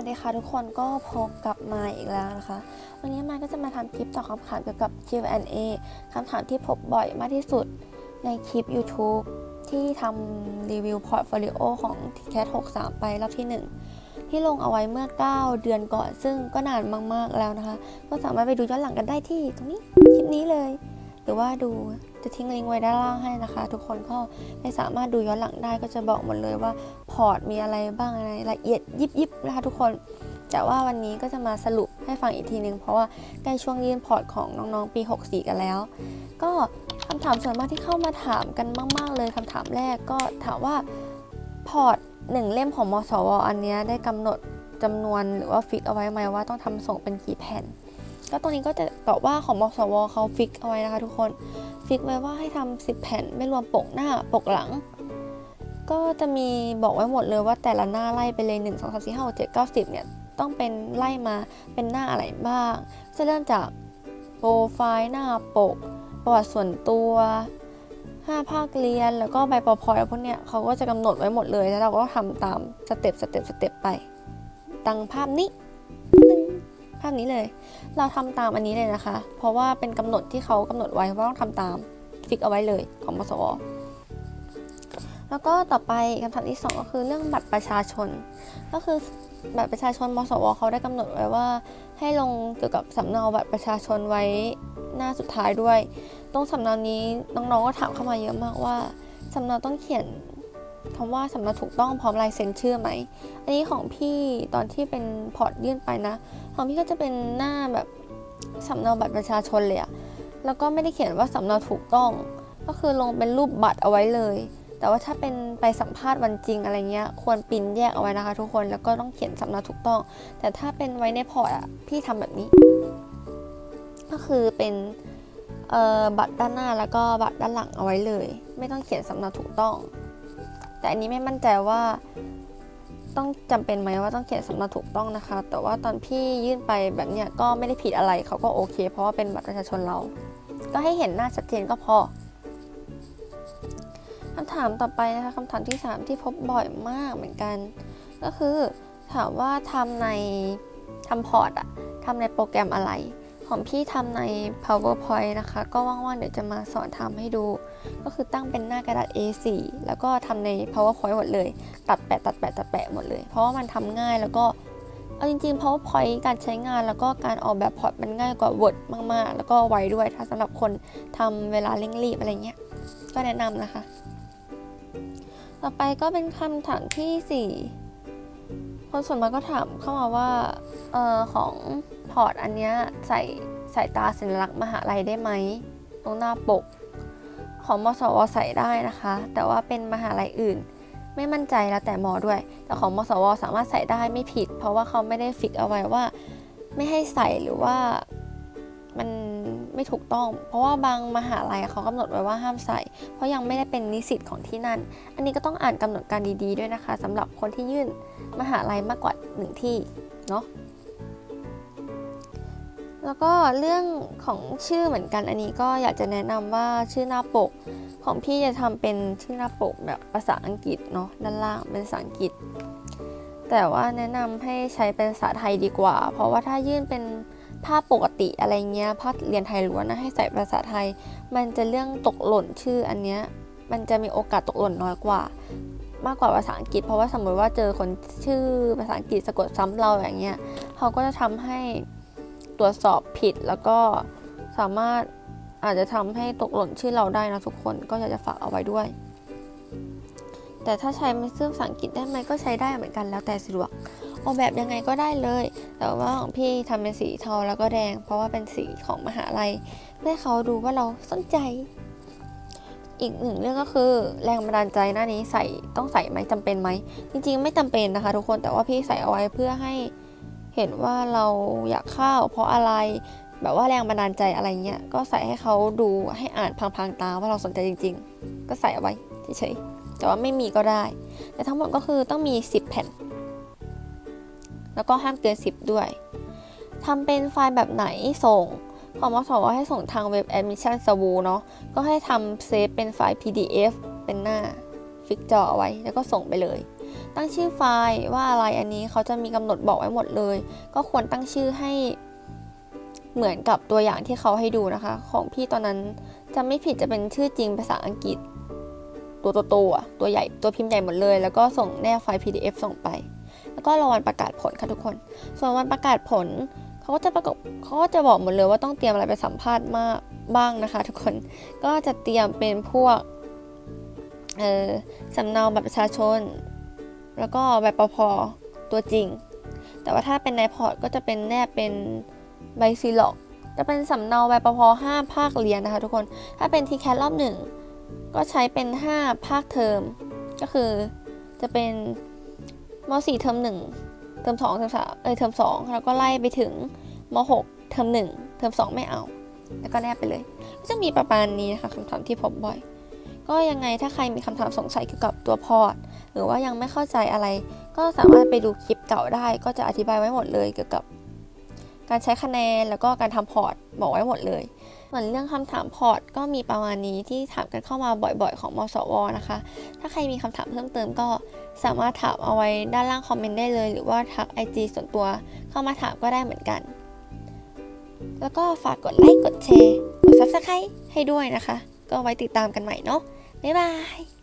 วัสดีค่ะทุกคนก็พบกับมาอีกแล้วนะคะ วันนี้มาก็จะมาทำคลิปตอบคำถามเกี่ยวกับ Q&A คำถามที่พบบ่อยมากที่สุดในคลิป YouTube ที่ทำรีวิวพอร์ตโฟลิโอของ TCAT 63 ไปรอบที่ 1 ที่ลงเอาไว้เมื่อ 9 เดือนก่อน ซึ่งก็นานมาก ๆ แล้วนะคะ ก็สามารถไปดูย้อนหลังกันได้ที่ตรงนี้คลิปนี้เลย หรือว่าดู จะทิ้งลิงก์ไว้ด้านล่างให้นะคะ ทุกคนก็ไปสามารถดูย้อนหลังได้ก็จะบอกหมดเลยว่าพอร์ตมีอะไรบ้างอะไรละเอียดยิบยิบนะคะทุกคนแต่ว่าวันนี้ก็จะมาสรุปให้ฟังอีกทีนึง เพราะว่าใกล้ช่วงยื่นพอร์ตของน้องๆปี 64 กันแล้ว ก็คำถามส่วนมากที่เข้ามาถามกันมากๆ เลยคำถามแรกก็ถามว่าพอร์ตหนึ่งเล่มของมสว อันนี้ได้กำหนดจำนวนหรือว่าฟิกเอาไว้ไหมว่าต้องทำส่งเป็นกี่แผ่น ก็ตรงนี้ก็จะตอบว่าของมสวเขาฟิกเอาไว้นะคะทุกคนฟิกไว้ว่าให้ทำ10 แผ่นไม่รวมปกหน้าปกหลัง ก็จะมีบอกไว้หมดเลยว่าแต่ละหน้าไล่ไปเลย 1 2 3 4 5 6 7 9 10เนี่ยต้องเป็นไล่มาเป็นหน้าอะไรบ้างจะเริ่มจากโปรไฟล์หน้าปก ประวัติส่วนตัว 5 ภาคเรียน แล้วก็ใบปอพอยพวกเนี้ยเขาก็จะกำหนดไว้หมดเลย แล้วเราก็ทำตามสเต็ปสเต็ปสเต็ปไป ตั้งภาพนี้ ภาพนี้เลย เราทำตามอันนี้เลยนะคะ เพราะว่าเป็นกำหนดที่เขากำหนดไว้ว่าต้องทำตามฟิกเอาไว้เลยของมสวแล้วก็ต่อไปคำถามที่ 2 ก็คือเรื่องบัตรประชาชน ก็คือบัตรประชาชนมสวเขาได้กำหนดไว้ว่า ให้ลงเกี่ยวกับสำเนาบัตรประชาชนไว้หน้าสุดท้ายด้วย ตรงสำเนานี้น้องๆก็ถามเข้ามาเยอะมากว่าสำเนาต้องเขียน คำว่าสำเนาถูกต้องพร้อมลายเซ็นชื่อไหม อันนี้ของพี่ตอนที่เป็นพอร์ตยื่นไปนะ ของพี่ก็จะเป็นหน้าแบบสำเนาบัตรประชาชนเลยอะแล้วก็ไม่ได้เขียนว่าสำเนาถูกต้อง ก็คือลงเป็นรูปบัตรเอาไว้เลย แต่ว่าถ้าเป็นไปสัมภาษณ์วันจริงอะไรเงี้ย ควรปริ้นแยกเอาไว้นะคะ ทุกคน แล้วก็ต้องเขียนสำเนาถูกต้อง แต่ถ้าเป็นไว้ในพอร์ตอะพี่ทำแบบนี้ ก็คือเป็นบัตรด้านหน้าแล้วก็บัตรด้านหลังเอาไว้เลย ไม่ต้องเขียนสำเนาถูกต้อง แต่อันนี้ไม่มั่นใจว่าต้องจำเป็นไหมว่าต้องเขียนสำเนาถูกต้องนะคะ แต่ว่าตอนพี่ยื่นไปแบบเนี้ยก็ไม่ได้ผิดอะไรเขาก็โอเค เพราะว่าเป็นบัตรประชาชนเรา ก็ให้เห็นหน้าชัดเจนก็พอคำถามต่อไปนะคะคำถามที่ 3 ที่พบบ่อยมากเหมือนกัน ก็คือถามว่าทำในทำพอร์ตอะทำในโปรแกรมอะไร ของพี่ทำใน PowerPoint นะคะ ก็ว่างๆ เดี๋ยวจะมาสอนทำให้ดู ก็คือตั้งเป็นหน้ากระดาษ A4 แล้วก็ทำใน PowerPoint หมดเลย ตัดแปะตัดแปะตัดแปะหมดเลย เพราะว่ามันทำง่ายแล้วก็เอาจริงๆ PowerPoint การใช้งานแล้วก็การออกแบบพอร์ตมันง่ายกว่า Word มากๆ แล้วก็ไวด้วย ถ้าสำหรับคนทำเวลาเร่งรีบอะไรเงี้ย ก็แนะนำนะคะ ต่อไปก็เป็นคำถามที่ 4 คนส่วนมากก็ถามเข้ามาว่าเออของพอร์ตอันเนี้ยใส่ใสายตาสัญลักษณ์มหาลัยได้ไหมตรงหน้าปก ของมสวใส่ได้นะคะ แต่ว่าเป็นมหาลัยอื่น ไม่มั่นใจแล้วแต่หมอด้วย แต่ของมสวสามารถใส่ได้ไม่ผิด เพราะว่าเขาไม่ได้ฟิกเอาไว้ว่า ไม่ให้ใส่หรือว่ามัน ไม่ถูกต้อง เพราะว่าบางมหาลัยเขากำหนดไว้ว่าห้ามใส่ เพราะยังไม่ได้เป็นนิสิตของที่นั่น อันนี้ก็ต้องอ่านกำหนดการดีๆด้วยนะคะสำหรับคนที่ยื่นมหาลัยมากกว่าหนึ่งที่เนาะแล้วก็เรื่องของชื่อเหมือนกันอันนี้ก็อยากจะแนะนำว่าชื่อหน้าปก ของพี่จะทำเป็นชื่อหน้าปกแบบภาษาอังกฤษเนาะด้านล่างเป็นภาษาอังกฤษ แต่ว่าแนะนำให้ใช้เป็นภาษาไทยดีกว่า เพราะว่าถ้ายื่นเป็น ภาพปกติอะไรเงี้ยภาพเรียนไทยล้วนนะให้ใส่ภาษาไทย มันจะเรื่องตกหล่นชื่ออันเนี้ยมันจะมีโอกาสตกหล่นน้อยกว่า มากกว่าภาษาอังกฤษ เพราะว่าสมมติว่าเจอคนชื่อภาษาอังกฤษสะกดซ้ำเราอย่างเงี้ยเขาก็จะทำให้ตรวจสอบผิดแล้วก็สามารถอาจจะทำให้ตกหล่นชื่อเราได้นะทุกคนก็อยากจะฝากเอาไว้ด้วย แต่ถ้าใช้ไม่ซื้อภาษาอังกฤษได้ไหมก็ใช้ได้เหมือนกันแล้วแต่สะดวก ออกแบบยังไงก็ได้เลย แต่ว่าของพี่ทำเป็นสีเทาแล้วก็แดง เพราะว่าเป็นสีของมหาลัยเพื่อให้เขาดูว่าเราสนใจ อีกหนึ่งเรื่องก็คือแรงบันดาลใจหน้านี้ใส่ต้องใส่ไหมจำเป็นไหม จริงๆ ไม่จำเป็นนะคะ ทุกคนแต่ว่าพี่ใส่เอาไว้เพื่อให้เห็นว่าเราอยากเข้า เพราะอะไรแบบว่าแรงบันดาลใจอะไรเงี้ย ก็ใส่ให้เขาดูให้อ่านพังๆตาว่าเราสนใจจริง ๆ ก็ใส่เอาไว้เฉยๆแต่ว่าไม่มีก็ได้ แต่ทั้งหมดก็คือต้องมี 10 แผ่น แล้วก็ห้ามเกิน 10 ด้วยทำเป็นไฟล์แบบไหนส่งของมสวให้ส่งทางเว็บ Admission s w o เนาะก็ให้ทำเซฟเป็นไฟล์ PDF เป็นหน้าฟิกจอเอาไว้แล้วก็ส่งไปเลย ตั้งชื่อไฟล์ว่าอะไรอันนี้เขาจะมีกำหนดบอกไว้หมดเลย ก็ควรตั้งชื่อให้เหมือนกับตัวอย่างที่เขาให้ดูนะคะ ของพี่ตอนนั้นจะไม่ผิดจะเป็นชื่อจริงภาษาอังกฤษ ตัวโตๆตัวใหญ่ตัวพิมพ์ใหญ่หมดเลย แล้วก็ส่งแนบไฟล์ PDF ส่งไป แล้วก็รอวันประกาศผลค่ะทุกคน ส่วนวันประกาศผลเขาก็จะประกบเขาก็จะบอกหมดเลยว่าต้องเตรียมอะไรไปสัมภาษณ์มากบ้างนะคะ ทุกคนก็จะเตรียมเป็นพวกเออสำเนาบัตรประชาชน แล้วก็แบบปพตัวจริง แต่ว่าถ้าเป็นในพอร์ตก็จะเป็นแนบเป็นใบซีล็อกจะเป็นสำเนาใบปพห้าภาคเรียนนะคะทุกคน ถ้าเป็นทีแคสรอบหนึ่งก็ใช้เป็น 5 ภาคเทอม ก็คือจะเป็น ม .4 เทอม1เทอม2เทอม3เอ้ยเทอม2แล้วก็ไล่ไปถึงม .6 เทอม1เทอม2ไม่เอา แล้วก็แนบไปเลย ก็จะมีประมาณนี้นะคะคำถามที่พบบ่อย ก็ยังไงถ้าใครมีคำถามสงสัยเกี่ยวกับตัวพอร์ตหรือว่ายังไม่เข้าใจอะไร ก็สามารถไปดูคลิปเก่าได้ ก็จะอธิบายไว้หมดเลยเกี่ยวกับ การใช้คะแนนแล้วก็การทำพอร์ตบอกไว้หมดเลยส่วนเรื่องคำถามพอร์ตก็มีประมาณนี้ที่ถามกันเข้ามาบ่อยๆ ของมสวนะคะ ถ้าใครมีคำถามเพิ่มเติมก็สามารถถามเอาไว้ด้านล่างคอมเมนต์ได้เลย หรือว่าทัก IG ส่วนตัวเข้ามาถามก็ได้เหมือนกัน แล้วก็ฝากกดไลค์กดแชร์กด Subscribe ให้ด้วยนะคะ ก็ไว้ติดตามกันใหม่เนาะบ๊ายบาย